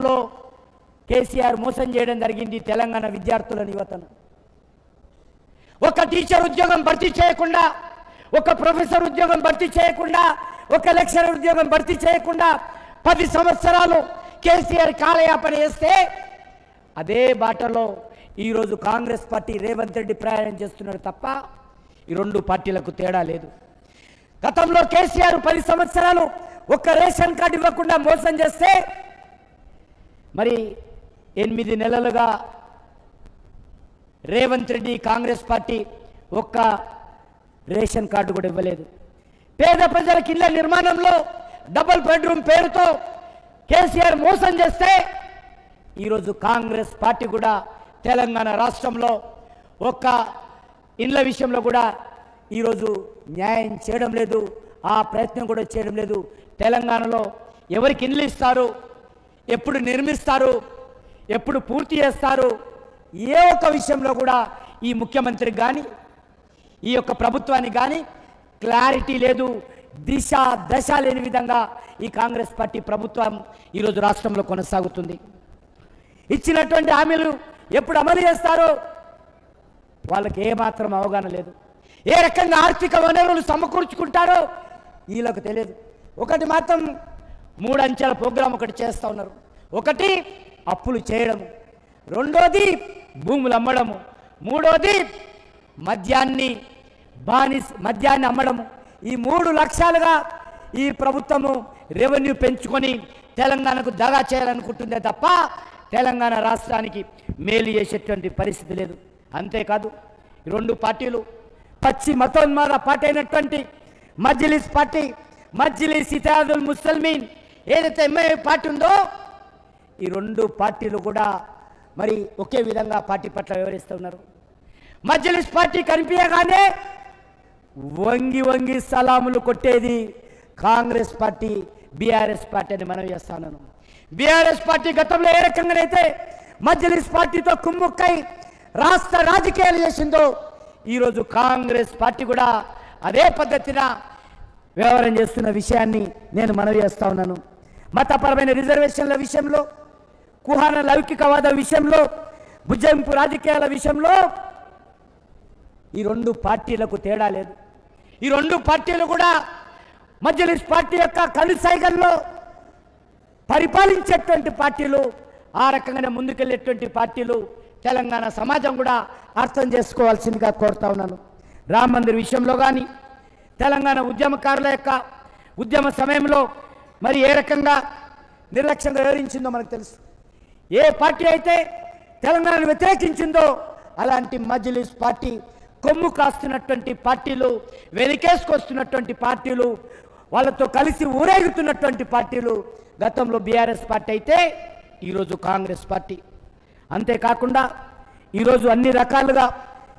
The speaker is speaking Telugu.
లో కేసీఆర్ మోసం చేయడం జరిగింది తెలంగాణ విద్యార్థులను యువతను ఒక టీచర్ ఉద్యోగం భర్తీ చేయకుండా ఒక ప్రొఫెసర్ ఉద్యోగం భర్తీ చేయకుండా ఒక లెక్చరర్ ఉద్యోగం భర్తీ చేయకుండా పది సంవత్సరాలు కేసీఆర్ కాలయాపన చేస్తే అదే బాటలో ఈరోజు కాంగ్రెస్ పార్టీ రేవంత్ రెడ్డి ప్రయాణం చేస్తున్నాడు తప్ప ఈ రెండు పార్టీలకు తేడా లేదు. గతంలో కేసీఆర్ పది సంవత్సరాలు ఒక్క రేషన్ కార్డు ఇవ్వకుండా మోసం చేస్తే మరి ఎనిమిది నెలలుగా రేవంత్ రెడ్డి కాంగ్రెస్ పార్టీ ఒక్క రేషన్ కార్డు కూడా ఇవ్వలేదు. పేద ప్రజలకు ఇళ్ళ నిర్మాణంలో డబుల్ బెడ్రూమ్ పేరుతో కేసీఆర్ మోసం చేస్తే ఈరోజు కాంగ్రెస్ పార్టీ కూడా తెలంగాణ రాష్ట్రంలో ఒక్క ఇండ్ల విషయంలో కూడా ఈరోజు న్యాయం చేయడం లేదు ఆ ప్రయత్నం కూడా చేయడం లేదు. తెలంగాణలో ఎవరికి ఇండ్లు ఇస్తారు? ఎప్పుడు నిర్మిస్తారు ఎప్పుడు పూర్తి చేస్తారు ఏ ఒక్క విషయంలో కూడా ఈ ముఖ్యమంత్రికి కానీ ఈ యొక్క ప్రభుత్వానికి కానీ క్లారిటీ లేదు దిశ దశ లేని విధంగా ఈ కాంగ్రెస్ పార్టీ ప్రభుత్వం ఈరోజు రాష్ట్రంలో కొనసాగుతుంది. ఇచ్చినటువంటి హామీలు ఎప్పుడు అమలు చేస్తారో వాళ్ళకి ఏమాత్రం అవగాహన లేదు. ఏ రకంగా ఆర్థిక వనరులు సమకూర్చుకుంటారో వీళ్ళకు తెలియదు. ఒకటి మాత్రం మూడు అంచెల ప్రోగ్రాం ఒకటి చేస్తూ ఉన్నారు. ఒకటి అప్పులు చేయడము. రెండోది భూములు అమ్మడము. మూడోది మద్యాన్ని బానిస్ మద్యాన్ని అమ్మడము. ఈ మూడు లక్ష్యాలుగా ఈ ప్రభుత్వము రెవెన్యూ పెంచుకొని తెలంగాణకు దగా చేయాలనుకుంటుందే తప్ప తెలంగాణ రాష్ట్రానికి మేలు చేసేటువంటి పరిస్థితి లేదు. అంతేకాదు రెండు పార్టీలు పచ్చి మతోన్మాద పార్టీ అయినటువంటి మజ్లిస్ పార్టీ మజ్లిస్ ఇతాదుల్ ముసల్మీన్ ఏదైతే ఎంఐ పార్టీ ఉందో ఈ రెండు పార్టీలు కూడా మరి ఒకే విధంగా పార్టీ పట్ల వివరిస్తున్నారు మజ్లిస్ పార్టీ కనిపించగానే వంగి వంగి సలాములు కొట్టేది కాంగ్రెస్ పార్టీ బీఆర్ఎస్ పార్టీ అని మనం చేస్తాను బీఆర్ఎస్ పార్టీ గతంలో ఏ రకంగానైతే మజ్లిస్ పార్టీతో కుమ్ముక్కై రాష్ట్ర రాజకీయాలు చేసిందో ఈరోజు కాంగ్రెస్ పార్టీ కూడా అదే పద్ధతిన వ్యవహారం చేస్తున్న విషయాన్ని నేను మనవి చేస్తా ఉన్నాను. మతపరమైన రిజర్వేషన్ల విషయంలో కుహాన లౌకికవాద విషయంలో భుజంపు రాజకీయాల విషయంలో ఈ రెండు పార్టీలకు తేడా లేదు. ఈ రెండు పార్టీలు కూడా మజ్లిస్ పార్టీ యొక్క కలుసైగల్లో పరిపాలించేటువంటి పార్టీలు ఆ రకంగానే ముందుకెళ్ళేటువంటి పార్టీలు తెలంగాణ సమాజం కూడా అర్థం చేసుకోవాల్సిందిగా కోరుతా ఉన్నాను. రామ మందిర్ విషయంలో కానీ తెలంగాణ ఉద్యమకారుల యొక్క ఉద్యమ సమయంలో మరి ఏ రకంగా నిర్లక్ష్యంగా వివరించిందో మనకు తెలుసు. ఏ పార్టీ అయితే తెలంగాణను వ్యతిరేకించిందో అలాంటి మజ్లిస్ పార్టీ కొమ్ము కాస్తున్నటువంటి పార్టీలు వెలికేసుకొస్తున్నటువంటి పార్టీలు వాళ్ళతో కలిసి ఊరేగుతున్నటువంటి పార్టీలు గతంలో బీఆర్ఎస్ పార్టీ అయితే ఈరోజు కాంగ్రెస్ పార్టీ. అంతేకాకుండా ఈరోజు అన్ని రకాలుగా